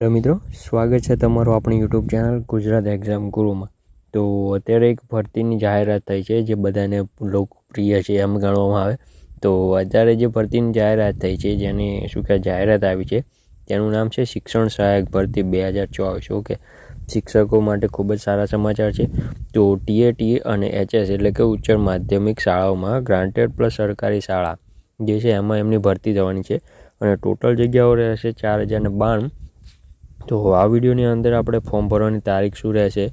Hello મિત્રો, સ્વાગત છે તમારું આપણી યુટ્યુબ ચેનલ ગુજરાત એક્ઝામ ગુરુમાં. તો અત્યારે એક ભરતીની જાહેરાત થઈ છે, જે બધાને લોકપ્રિય છે એમ ગણવામાં આવે. તો અત્યારે જે ભરતીની જાહેરાત થઈ છે, જેની શું કહેવાય જાહેરાત આવી છે, તેનું નામ છે શિક્ષણ સહાયક ભરતી બે હજાર ચોવીસ, ઓકે? શિક્ષકો માટે ખૂબ જ સારા સમાચાર છે. તો ટીએટી અને એચએસ એટલે કે ઉચ્ચ માધ્યમિક શાળાઓમાં ગ્રાન્ટેડ પ્લસ સરકારી શાળા, જે છે એમાં એમની ભરતી થવાની છે. અને ટોટલ જગ્યાઓ રહેશે ચાર હજાર બાણું. તો આ વિડીયોની અંદર આપણે ફોર્મ ભરવાની તારીખ શું રહેશે,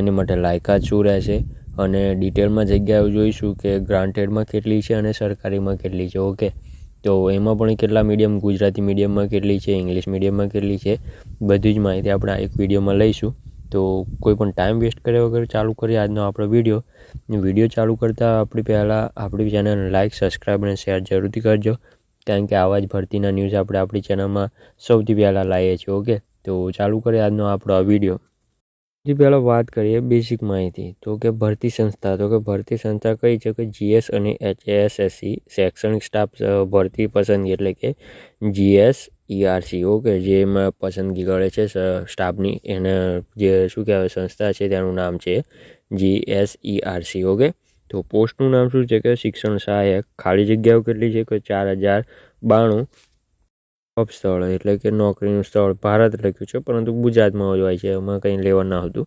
એની માટે લાયકાત શું રહેશે, અને ડિટેલમાં જગ્યાઓ જોઈશું કે ગ્રાન્ટેડમાં કેટલી છે અને સરકારીમાં કેટલી છે, ઓકે? તો એમાં પણ કેટલા મીડિયમ, ગુજરાતી મીડિયમમાં કેટલી છે, ઇંગ્લિશ મીડિયમમાં કેટલી છે, બધી જ માહિતી આપણે એક વિડીયોમાં લઈશું. તો કોઈ પણ ટાઈમ વેસ્ટ કર્યા વગર ચાલુ કરીએ આજનો આપણો વીડિયો. વીડિયો ચાલુ કરતાં આપણી પહેલાં આપણી ચેનલને લાઇક સબસ્ક્રાઈબ અને શેર જરૂરથી કરજો. કારણ કે આવા જ ભરતીના ન્યૂઝ આપણે આપણી ચેનલમાં સૌથી પહેલાં લાવીએ છીએ, ઓકે? તો ચાલુ કરીએ આજનો આપણો આ વીડિયો સૌથી પહેલાં વાત કરીએ બેસિક માહિતી. તો કે ભરતી સંસ્થા, તો કે ભરતી સંસ્થા કઈ છે? કે જીએસ અને એચએએસએસસી શૈક્ષણિક સ્ટાફ ભરતી પસંદગી એટલે કે જીએસ ઈઆરસી ઓકે, જેમાં પસંદગી કરે છે સ્ટાફની એને જે શું કહેવાય, સંસ્થા છે, તેનું નામ છે જીએસઈઆરસી ઓકે? તો પોસ્ટનું નામ શું છે? કે શિક્ષણ સહાયક. ખાલી જગ્યાઓ કેટલી છે? કે ચાર હજાર બાણું. જોબ સ્થળ એટલે કે નોકરીનું સ્થળ, ભારત લખ્યું છે, પરંતુ ગુજરાતમાં હોય છે, એમાં કંઈ લેવા ના હતું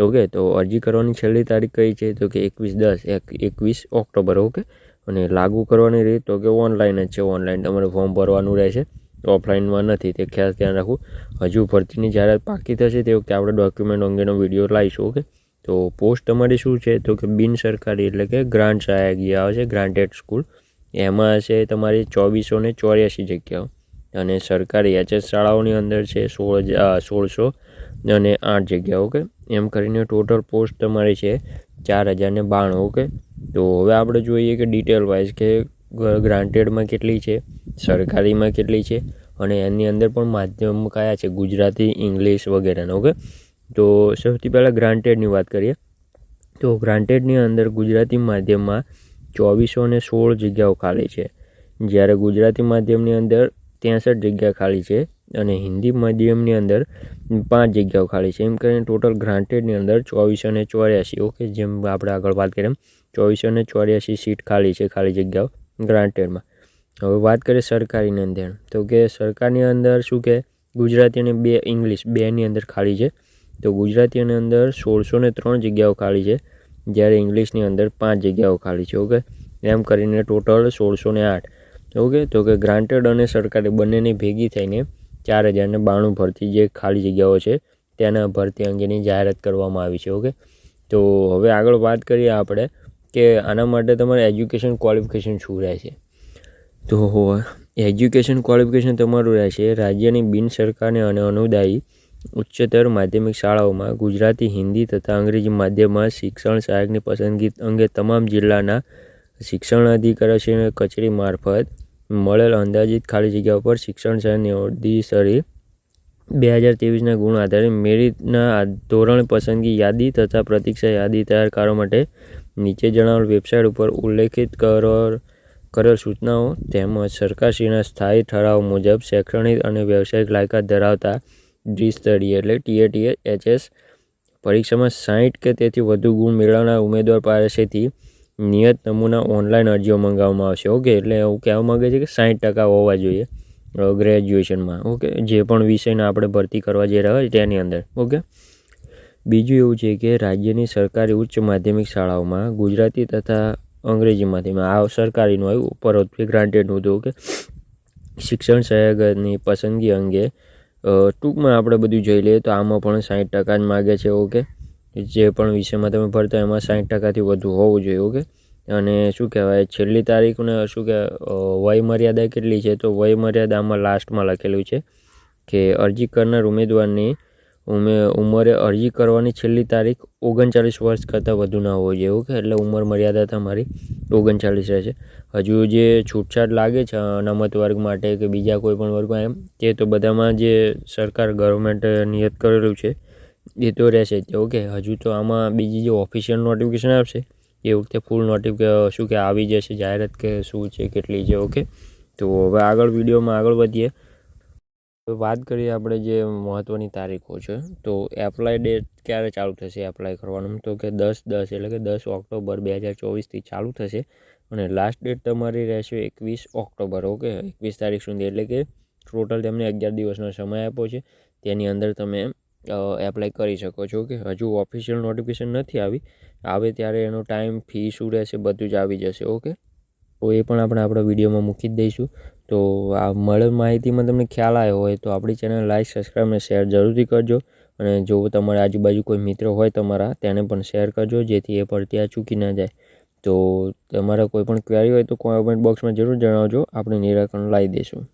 ઓકે, તો અરજી કરવાની છેલ્લી તારીખ કઈ છે? તો કે એકવીસ દસ, એક, એકવીસ ઓક્ટોબર, ઓકે? અને લાગુ કરવાની રીત તો કે ઓનલાઈન જ છે, ઓનલાઈન તમારે ફોર્મ ભરવાનું રહેશે. ઓફલાઈનમાં નથી, તે ખાસ ધ્યાન રાખવું. હજુ ભરતીની જાહેરાત પાકી થશે તે વખતે આપણે ડોક્યુમેન્ટ અંગેનો વીડિયો લાવીશું, ઓકે? તો પોસ્ટ તમારી શું છે? તો કે બિન સરકારી એટલે કે ગ્રાન્ટ સહાયક આવે છે ગ્રાન્ટેડ સ્કૂલ એમાં છે તમારી ચોવીસો ને ચોર્યાસી જગ્યાઓ. અને સરકારી એચએસ શાળાઓની અંદર છે, સોળ સોળસો અને આઠ જગ્યા, ઓકે? એમ કરીને ટોટલ પોસ્ટ તમારી છે ચાર હજારને બાણું, ઓકે? તો હવે આપણે જોઈએ કે ડિટેલ વાઇઝ કે ગ્રાન્ટેડમાં કેટલી છે, સરકારીમાં કેટલી છે અને એની અંદર પણ માધ્યમ કયા છે, ગુજરાતી, ઇંગ્લિશ વગેરેના, ઓકે? તો સૌથી પહેલાં ગ્રાન્ટેડની વાત કરીએ. તો ગ્રાન્ટેડની અંદર ગુજરાતી માધ્યમમાં ચોવીસો ને સોળ જગ્યાઓ ખાલી છે. જ્યારે ગુજરાતી માધ્યમની અંદર ત્રેસઠ જગ્યા ખાલી છે અને હિન્દી માધ્યમની અંદર પાંચ જગ્યાઓ ખાલી છે. એમ કરીને ટોટલ ગ્રાન્ટેડની અંદર ચોવીસો ને ચોર્યાસી, ઓકે, જેમ આપણે આગળ વાત કરીએ ચોવીસો ને ચોર્યાસી સીટ ખાલી છે, ખાલી જગ્યાઓ ગ્રાન્ટેડમાં. હવે વાત કરીએ સરકારીની અંદર. તો કે સરકારની અંદર શું કે ગુજરાતી અને બે ઇંગ્લિશ બેની અંદર ખાલી છે. તો ગુજરાતીની અંદર સોળસો ને ત્રણ જગ્યાઓ ખાલી છે, જ્યારે ઇંગ્લિશની અંદર પાંચ જગ્યાઓ ખાલી છે, ઓકે. એમ કરીને ટોટલ સોળસો ને આઠ. ઓકે? તો કે ગ્રાન્ટેડ અને સરકારી બંનેની ભેગી થઈને ચાર હજારને બાણું ભરતી જે ખાલી જગ્યાઓ છે તેના ભરતી અંગેની જાહેરાત કરવામાં આવી છે, ઓકે? તો હવે આગળ વાત કરીએ આપણે કે આના માટે તમારે એજ્યુકેશન ક્વોલિફિકેશન શું રહેશે? તો એજ્યુકેશન ક્વોલિફિકેશન તમારું રહેશે રાજ્યની બિન સરકારની અને અનુદાયી ઉચ્ચતર માધ્યમિક શાળાઓમાં ગુજરાતી, હિન્દી તથા અંગ્રેજી માધ્યમમાં શિક્ષણ સહાયકની પસંદગી અંગે તમામ જિલ્લાના શિક્ષણ અધિકારી કચેરી મારફત મળેલ અંદાજિત ખાલી જગ્યા પર શિક્ષણ શહેરની અધિસરી બે હજાર ત્રેવીસના ગુણ આધારે મેરિટના ધોરણ પસંદગી યાદી તથા પ્રતીક્ષા યાદી તૈયાર કરવા માટે નીચે જણાવેલ વેબસાઇટ ઉપર ઉલ્લેખિત કરેલ કરેલ સૂચનાઓ તેમજ સરકારશ્રીના સ્થાયી ઠરાવ મુજબ શૈક્ષણિક અને વ્યવસાયિક લાયકાત ધરાવતા દ્વિસ્તરીય એટલે ટીએટીએ એચએસ પરીક્ષામાં સાહીઠ કે તેથી વધુ ગુણ મેળવનાર ઉમેદવાર પાસેથી નિયત નમૂના ઓનલાઈન અરજીઓ મંગાવવામાં આવશે. ઓકે એટલે એવું કહેવા માગે છે કે સાઠ ટકા હોવા જોઈએ ગ્રેજ્યુએશનમાં ઓકે જે પણ વિષયને આપણે ભરતી કરવા જઈ રહ્યા હોય તેની અંદર. ઓકે બીજું એવું છે કે રાજ્યની સરકારી ઉચ્ચ માધ્યમિક શાળાઓમાં ગુજરાતી તથા અંગ્રેજીમાંથી, આ સરકારીનું આવ્યું પરોક્ષ ગ્રાન્ટેડનું હતું કે શિક્ષણ સહાયકની પસંદગી અંગે ટૂંકમાં આપણે બધું જોઈ લઈએ તો આમાં પણ સાઠ ટકા જ માગે છે ઓકે જે પણ વિષયમાં તમે ભરતા એમાં સાઠ ટકાથી વધુ હોવું જોઈએ, ઓકે? અને શું કહેવાય, છેલ્લી તારીખને શું કે વય મર્યાદા કેટલી છે? તો વય મર્યાદામાં લાસ્ટમાં લખેલું છે કે અરજી કરનાર ઉમેદવારની ઉમે, ઉંમરે અરજી કરવાની છેલ્લી તારીખ ઓગણચાલીસ વર્ષ કરતાં વધુ ના હોવી જોઈએ, ઓકે? એટલે ઉંમર મર્યાદા તમારી ઓગણચાલીસ રહેશે હજુ જે છૂટછાટ લાગે છે અનામત વર્ગ માટે કે બીજા કોઈ પણ વર્ગમાં એમ, તે તો બધામાં જે સરકાર ગવર્મેન્ટે નિયત કરેલું છે એ તો રહેશે જ ઓકે, હજુ તો આમાં બીજી જે ઓફિશિયલ નોટિફિકેશન આવશે એ વખતે ફૂલ નોટિફિકે શું કે આવી જશે, જાહેરાત કે શું છે, કેટલી છે, ઓકે? તો હવે આગળ વિડીયોમાં આગળ વધીએ. વાત કરીએ આપણે જે મહત્ત્વની તારીખો છે, તો એપ્લાય ડેટ ક્યારે ચાલુ થશે એપ્લાય કરવાનું? તો કે દસ દસ, એટલે કે દસ ઓક્ટોબર બે હજાર ચોવીસથી ચાલુ થશે. અને લાસ્ટ ડેટ તમારી રહેશે એકવીસ ઓક્ટોબર, ઓકે? એકવીસ તારીખ સુધી, એટલે કે ટોટલ તેમને અગિયાર દિવસનો સમય આપ્યો છે. તેની અંદર તમે એપ્લાય કરી શકો છો કે હજુ ઓફિશિયલ નોટિફિકેશન નથી આવી. આવે ત્યારે એનો ટાઈમ ફી શું રહેશે બધું જ આવી જશે ઓકે તો એ પણ આપણે આપણા વિડીયોમાં મૂકી જ દઈશું. તો આ મળે માહિતીમાં તમને ખ્યાલ આવ્યો હોય તો આપણી ચેનલ લાઈક સબસ્ક્રાઈબ અને શેર જરૂરથી કરજો. અને જો તમારા આજુબાજુ કોઈ મિત્ર હોય તમારા, તેને પણ શેર કરજો, જેથી એ ત્યાં ચૂકી ના જાય. તો તમારા કોઈ પણ ક્વેરી હોય તો કોમેન્ટ બોક્સમાં જરૂર જણાવજો. આપણે નિરાકરણ લાવી દઈશું.